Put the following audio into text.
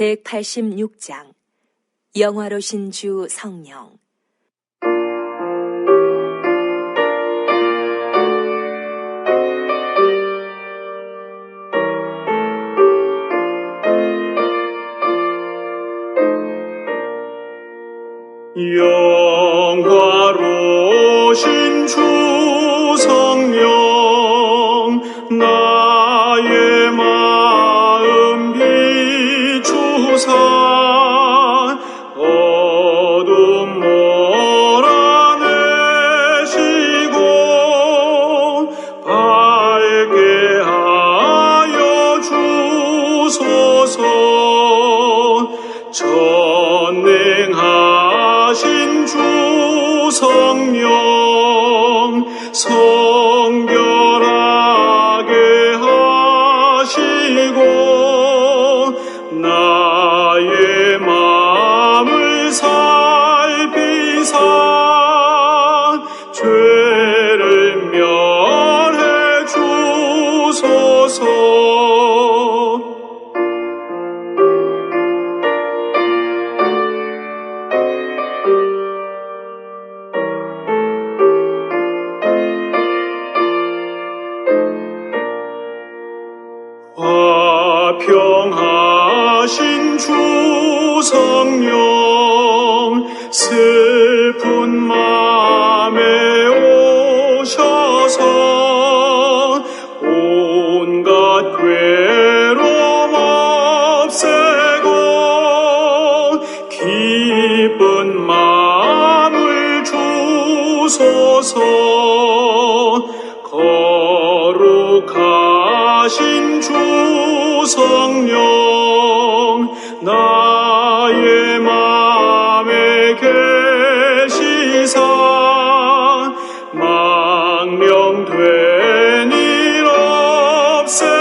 186장. 영화로신 주 성령. 영화로신 주 성령 나의 마 전능하신 주 성령 성결하게 하시고 나의 하신 주 성령 슬픈 맘에 오셔서 온갖 괴로움 없애고 기쁜 마음을 주소서 거룩하신 주 성령 나 계시사 망령된 일 없애